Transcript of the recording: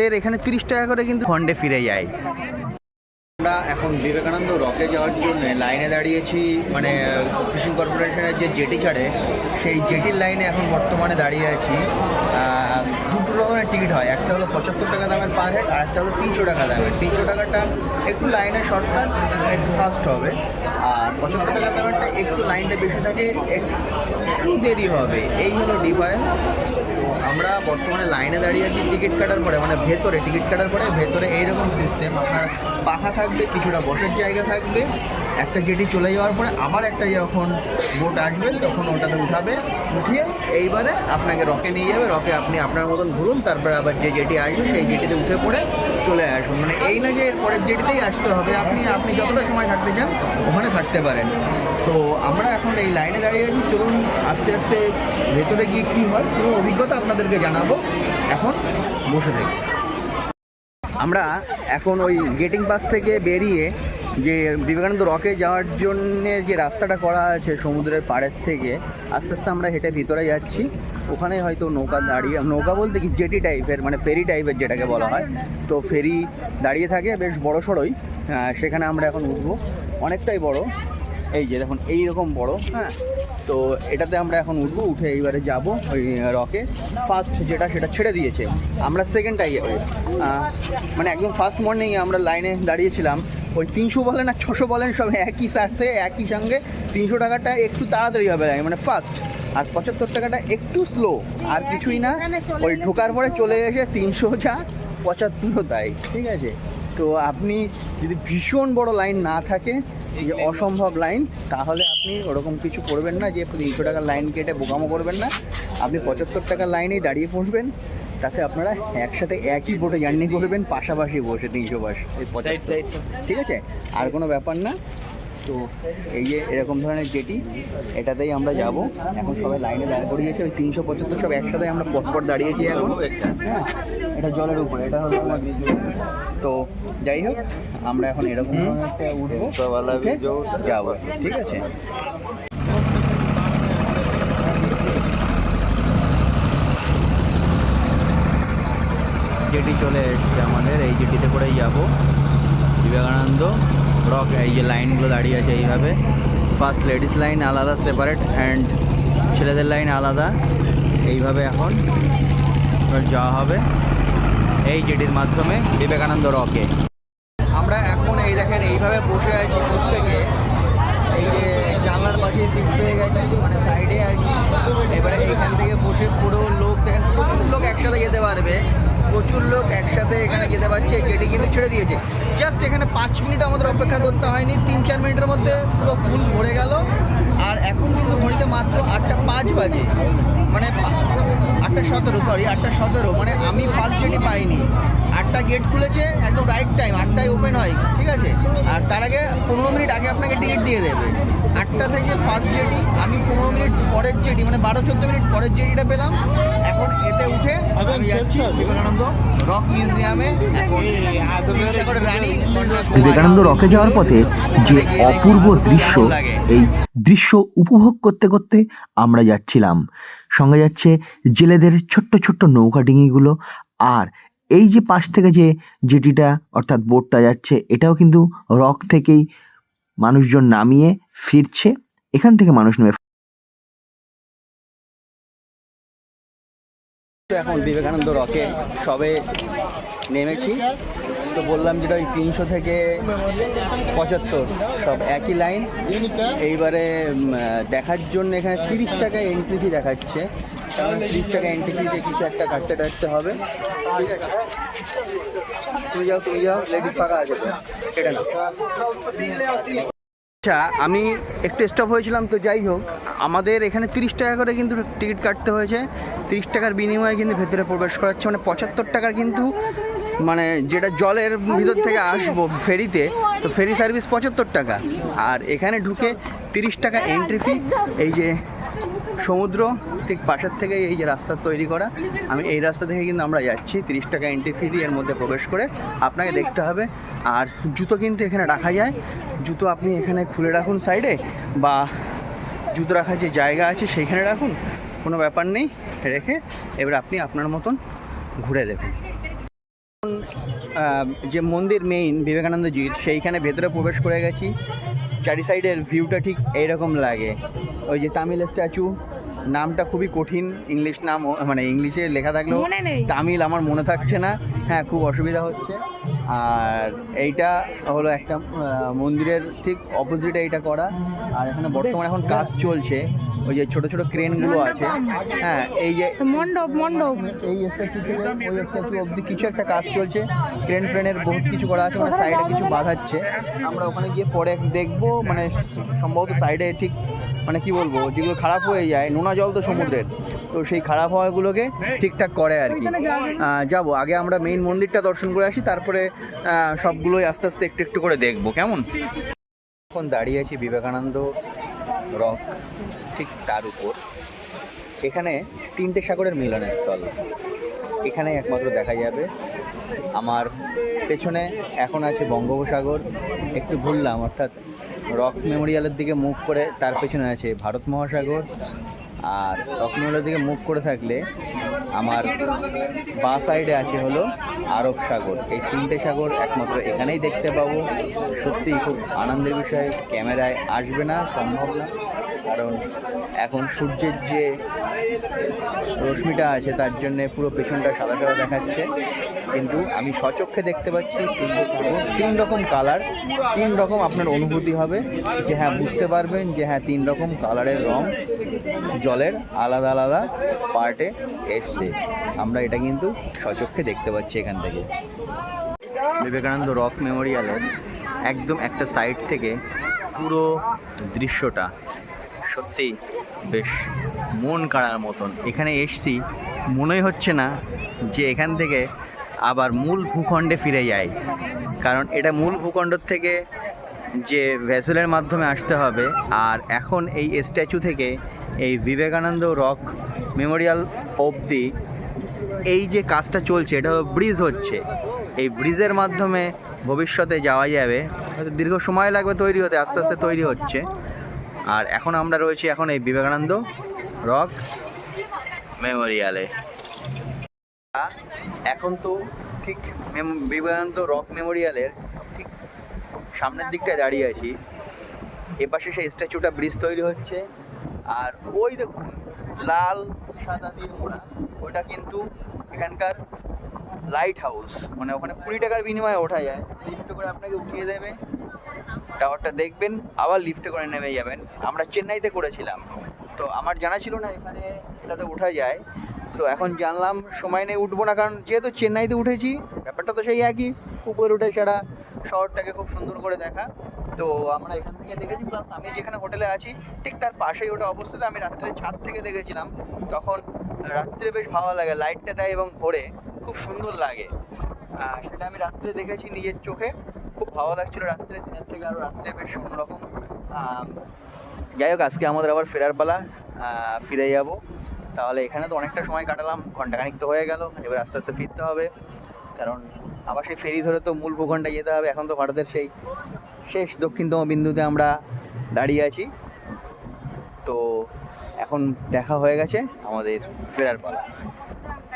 আমাদের এখানে তিরিশ টাকা করে কিন্তু ফন্ডে ফিরে যায়। আমরা এখন বিবেকানন্দ রকে যাওয়ার জন্য লাইনে দাঁড়িয়েছি মানে ফিশিং কর্পোরেশনের যে জেটি ছাড়ে, সেই জেটির লাইনে এখন বর্তমানে দাঁড়িয়ে আছি। দুটো রকমের টিকিট হয়। একটা হলো পঁচাত্তর টাকা দামের পার হেড আর একটা হলো তিনশো টাকা দামের। তিনশো টাকাটা একটু লাইনে শর্টকাট একটু ফাস্ট হবে। আর পঁচাত্তর টাকা দামেরটা একটু লাইনটা বেশি থাকে, একটু দেরি হবে। এই হলো ডিফারেন্স আমরা বর্তমানে লাইনে দাঁড়িয়ে আছি টিকিট কাটার পরে মানে ভেতরে টিকিট কাটার পরে, ভেতরে এইরকম সিস্টেম আপনার পাখা থাকবে, কিছুটা বসার জায়গা থাকবে। একটা জেটি চলে যাওয়ার পরে আবার একটা যখন বোট আসবে, তখন ওটাতে উঠাবে, উঠিয়ে এইবারে আপনাকে রকে নিয়ে যাবে। রকে আপনি আপনার মতন ঘুরুন, তারপরে আবার যে জেটি আসবে, সেই জেটিতে উঠে পড়ে চলে আসুন। মানে এই না যে পরের জেটিতেই আসতে হবে, আপনি আপনি যতটা সময় থাকতে চান, ওখানে থাকতে পারেন। তো আমরা এখন এই লাইনে দাঁড়িয়ে আছি, চলুন আস্তে আস্তে ভেতরে গিয়ে কী হয়, পুরো অভিজ্ঞতা আপনাদেরকে জানাব। এখন বসে থেকে। আমরা এখন ওই গেটিং পাস থেকে বেরিয়ে যে বিবেকানন্দ রকে যাওয়ার জন্য যে রাস্তাটা করা আছে সমুদ্রের পাড়ের থেকে আস্তে আস্তে আমরা হেঁটে ভিতরে যাচ্ছি। ওখানে হয়তো নৌকা দাঁড়িয়ে নৌকা বলতে কি জেটি টাইপের মানে ফেরি টাইপের যেটাকে বলা হয়। তো ফেরি দাঁড়িয়ে থাকে বেশ বড় সড়োই। আহ, সেখানে আমরা এখন উঠবো। অনেকটাই বড়। এই যে দেখুন এইরকম বড়। হ্যাঁ তো এটাতে আমরা এখন উঠবো উঠে এইবারে যাব ওই রকে। ফার্স্ট যেটা সেটা ছেড়ে দিয়েছে। আমরা সেকেন্ডটাই মানে একদম ফার্স্ট মর্নিং আমরা লাইনে দাঁড়িয়েছিলাম। ওই তিনশো বলেন আর ছশো বলেন সব একই সাথে একই সঙ্গে তিনশো টাকাটা একটু তাড়াতাড়ি হবে লাগে মানে ফার্স্ট আর পঁচাত্তর টাকাটা একটু স্লো আর কিছুই না ওই ঢোকার পরে চলে এসে তিনশো যা পঁচাত্তরও তাই ঠিক আছে? তো আপনি যদি ভীষণ বড় লাইন না থাকে এই যে অসম্ভব লাইন তাহলে আপনি ওরকম কিছু করবেন না যে তিনশো টাকার লাইন কেটে বোকামো করবেন না। আপনি পঁচাত্তর টাকার লাইনেই দাঁড়িয়ে পড়বেন তাতে আপনারা একসাথে একই বোটে জার্নি করবেন পাশাপাশি বসে তিনশো বাস ঠিক আছে? আর কোনো ব্যাপার না। তো এই যে এরকম ধরনের জেটি এটাতেই আমরা যাব। এখন সবাই লাইনে দাঁড় করিয়েছে ওই তিনশো পঁচাত্তর সব একসাথে আমরা পটপট দাঁড়িয়েছি এখন। হ্যাঁ এটা জলের উপরে এটা হলো আমার তো যাই হোক আমরা এখন এরকম ধরনের একটা উঠবো উঠে যাব। ঠিক আছে? জেটি চলে এসছে আমাদের, এই জেটিতে করেই যাব। বিবেকানন্দ রক এই যে লাইনগুলো দাঁড়িয়ে আছে এইভাবে। ফার্স্ট লেডিস লাইন আলাদা সেপারেট অ্যান্ড ছেলেদের লাইন আলাদা। এইভাবে এখন যাওয়া হবে এই জেটির মাধ্যমে বিবেকানন্দ রকে আমরা এখন এই দেখেন, এইভাবে বসে আছি প্রত্যেকে। এই যে জানলার পাশে সিট পেয়ে গেছি মানে সাইডে আর কি। এবারে এইখান থেকে বসে পুরো লোক দেখেন, প্রচুর লোক একসাথে যেতে পারবে প্রচুর লোক একসাথে এখানে যেতে পারছে গেটে কিন্তু ছেড়ে দিয়েছে। জাস্ট এখানে পাঁচ মিনিট আমাদের অপেক্ষা করতে হয়নি, তিন চার মিনিটের মধ্যে পুরো ফুল ভরে গেল। আর এখন কিন্তু ঘড়িতে মাত্র আটটা পাঁচ বাজে। মানে আটটা সতেরো সরি আটটা সতেরো। মানে আমি ফার্স্ট জেটি পাইনি। আটটা গেট খুলেছে একদম রাইট টাইম আটটায় ওপেন হয়, ঠিক আছে? আর তার আগে পনেরো মিনিট আগে আপনাকে টিকিট দিয়ে দেবে। আটটা থেকে ফার্স্ট জেটি আমি পনেরো মিনিট পরের জেটি মানে বারো চোদ্দ মিনিট পরের জেটিটা পেলাম। এখন এতে উঠে বিবেকানন্দ রক মিউজিয়ামে। বিবেকানন্দ রকে যাওয়ার পথে যে অপূর্ব দৃশ্য এই দৃশ্য উপভোগ করতে করতে আমরা যাচ্ছিলাম। সঙ্গে যাচ্ছে জেলেদের ছোট্ট ছোট্ট নৌকা ডিঙিগুলো আর এই যে পাশ থেকে যে জেটিটা অর্থাৎ বোটটা যাচ্ছে এটাও কিন্তু রক থেকেই মানুষজন নামিয়ে ফিরছে, এখান থেকে মানুষ নেমে এখন বিবেকানন্দ রকে সবে নেমেছি। তো বললাম যেটা ওই তিনশো থেকে পঁচাত্তর, সব একই লাইন। এইবারে দেখার জন্য এখানে তিরিশ টাকা এন্ট্রি ফি দেখাচ্ছে। তিরিশ টাকা এন্ট্রি ফিতে কিছু একটা কাটতে টাটতে হবে। তুমি যাও তুমি যাও লেডিস ফাঁকা আছে কেটে নাও। আচ্ছা আমি একটু স্টপ হয়েছিলাম, তো যাই হোক। আমাদের এখানে তিরিশ টাকা করে কিন্তু টিকিট কাটতে হয়েছে। তিরিশ টাকার বিনিময়ে কিন্তু ভেতরে প্রবেশ করাচ্ছে। মানে পঁচাত্তর টাকার কিন্তু মানে যেটা জলের ভিতর থেকে আসব ফেরিতে, তো ফেরি সার্ভিস পঁচাত্তর টাকা। আর এখানে ঢুকে তিরিশ টাকা এন্ট্রি ফি এই যে সমুদ্র, ঠিক পাশের থেকে এই যে রাস্তা তৈরি করা। আমি এই রাস্তা থেকে কিন্তু আমরা যাচ্ছি তিরিশ টাকা এন্ট্রি ফি এর মধ্যে প্রবেশ করে। আপনাকে দেখতে হবে। আর জুতো কিন্তু এখানে রাখা যায়। জুতো আপনি এখানে খুলে রাখুন সাইডে বা জুতো রাখার যে জায়গা আছে সেইখানে রাখুন। কোনো ব্যাপার নেই। রেখে এবার আপনি আপনার মতন ঘুরে দেখুন। যে মন্দির মেইন বিবেকানন্দজির, সেইখানে ভেতরে প্রবেশ করে গেছি। চারি সাইডের ভিউটা ঠিক এইরকম লাগে। ওই যে তামিল স্ট্যাচু নামটা খুবই কঠিন ইংলিশ নাম মানে ইংলিশে লেখা থাকলেও তামিল আমার মনে থাকছে না। হ্যাঁ খুব অসুবিধা হচ্ছে। আর এইটা হলো একটা মন্দিরের ঠিক অপোজিটে এইটা করা। আর এখানে বর্তমানে এখন কাজ চলছে। ওই যে ছোট ছোট ক্রেনগুলো আছে। হ্যাঁ এই যে মণ্ডপ মণ্ডপ। এই স্ট্যাচু থেকে ওই স্ট্যাচু অবধি কিছু একটা কাজ চলছে। ক্রেন ফ্রেনের বহুত কিছু করা আছে মানে সাইডে কিছু বাঁধাচ্ছে। আমরা ওখানে গিয়ে পরে দেখব মানে সম্ভবত সাইডে ঠিক মানে কি বলব যেগুলো খারাপ হয়ে যায় নোনা জল তো সমুদ্রের তো সেই খারাপ হওয়াগুলোকে ঠিকঠাক করে আর কি। যাব আগে আমরা মেইন মন্দিরটা দর্শন করে আসি তারপরে সবগুলোই আস্তে আস্তে একটু একটু করে দেখব কেমন? এখন দাঁড়িয়ে আছি বিবেকানন্দ রক ঠিক তার উপর। এখানে তিনটে সাগরের মিলনের স্থল এখানে একমাত্র দেখা যাবে। আমার পেছনে এখন আছে বঙ্গোপসাগর একটু ভুললাম অর্থাৎ রক মেমোরিয়ালের দিকে মুখ করে তার পেছনে আছে ভারত মহাসাগর, আর রক মেমোরিয়ালের দিকে মুখ করে থাকলে আমার বাঁ সাইডে আছে হলো আরব সাগর। এই তিনটে সাগর একমাত্র এখানেই দেখতে পাবো। সত্যিই খুব আনন্দের বিষয়, ক্যামেরায় আসবে না, সম্ভব না। কারণ এখন সূর্যের যে রশ্মিটা আছে তার জন্যে পুরো পেছনটা সাদা সাদা দেখাচ্ছে। কিন্তু আমি সচক্ষে দেখতে পাচ্ছি তিন রকম কালার তিন রকম আপনার অনুভূতি হবে যে হ্যাঁ বুঝতে পারবেন যে হ্যাঁ তিন রকম কালারের রং জলের আলাদা আলাদা পার্টে এসছে। আমরা এটা কিন্তু সচক্ষে দেখতে পাচ্ছি এখান থেকে। বিবেকানন্দ রক মেমোরিয়ালের একদম একটা সাইড থেকে পুরো দৃশ্যটা সত্যি বেশ মন কাড়ার মতন। এখানে এসছি, মনেই হচ্ছে না যে এখান থেকে আবার মূল ভূখণ্ডে ফিরে যায়। কারণ এটা মূল ভূখণ্ড থেকে যে ভেসেলের মাধ্যমে আসতে হবে, আর এখন এই স্ট্যাচু থেকে এই বিবেকানন্দ রক মেমোরিয়াল অবধি এই যে কাজটা চলছে, এটা ব্রিজ হচ্ছে। এই ব্রিজের মাধ্যমে ভবিষ্যতে যাওয়া যাবে। হয়তো দীর্ঘ সময় লাগবে তৈরি হতে, আস্তে আস্তে তৈরি হচ্ছে। আর এখন আমরা রয়েছি এখন এই বিবেকানন্দ রক মেমোরিয়ালে। এখন তো ঠিক বিবেকানন্দ রক মেমোরিয়ালের ঠিক সামনের দিকটায় দাঁড়িয়ে আছি। এপাশে সেই স্ট্যাচুটা ব্রিজ তৈরি হচ্ছে। আর ওই দেখুন, লাল, সাদা দিয়ে মোড়া। ওটা কিন্তু এখানকার লাইট হাউস মানে ওখানে কুড়ি টাকার বিনিময়ে ওঠা যায়। লিফটে করে আপনাকে উঠিয়ে দেবে। টাওয়ারটা দেখবেন, আবার লিফটে করে নেমে যাবেন। আমরা চেন্নাইতে করেছিলাম। তো আমার জানা ছিল না এখানে এটাতে ওঠা যায়। তো এখন জানলাম, সময় নেই, উঠবো না, কারণ যেহেতু চেন্নাইতে উঠেছি, ব্যাপারটা তো সেই একই। উপরে উঠে সারা শহরটাকে খুব সুন্দর করে দেখা। তো আমরা এখান থেকে দেখেছি প্লাস আমি যেখানে হোটেলে আছি, ঠিক তার পাশেই ওটা অবস্থিত। আমি রাত্রে ছাদ থেকে দেখেছিলাম, তখন রাত্রে বেশ ভালো লাগে লাইটটা দেয় এবং ভোরে খুব সুন্দর লাগে। সেটা আমি রাত্রে দেখেছি নিজের চোখে। খুব ভালো লাগছিল রাত্রে, দিনের থেকে আরও রাত্রে বেশ অন্যরকম। যাই হোক, আজকে আমাদের আবার ফেরার পালা। ফিরে যাব। তাহলে এখানে তো অনেকটা সময় কাটালাম, ঘন্টাখানিক তো হয়ে গেল, এবার আস্তে আস্তে ফিরতে হবে। কারণ আবার সেই ফেরি ধরে তো মূল ভূখণ্ডে যেতে হবে, এখন তো ভারতের সেই শেষ দক্ষিণতম বিন্দুতে আমরা দাঁড়িয়ে আছি। তো এখন দেখা হয়ে গেছে আমাদের ফেরার পালা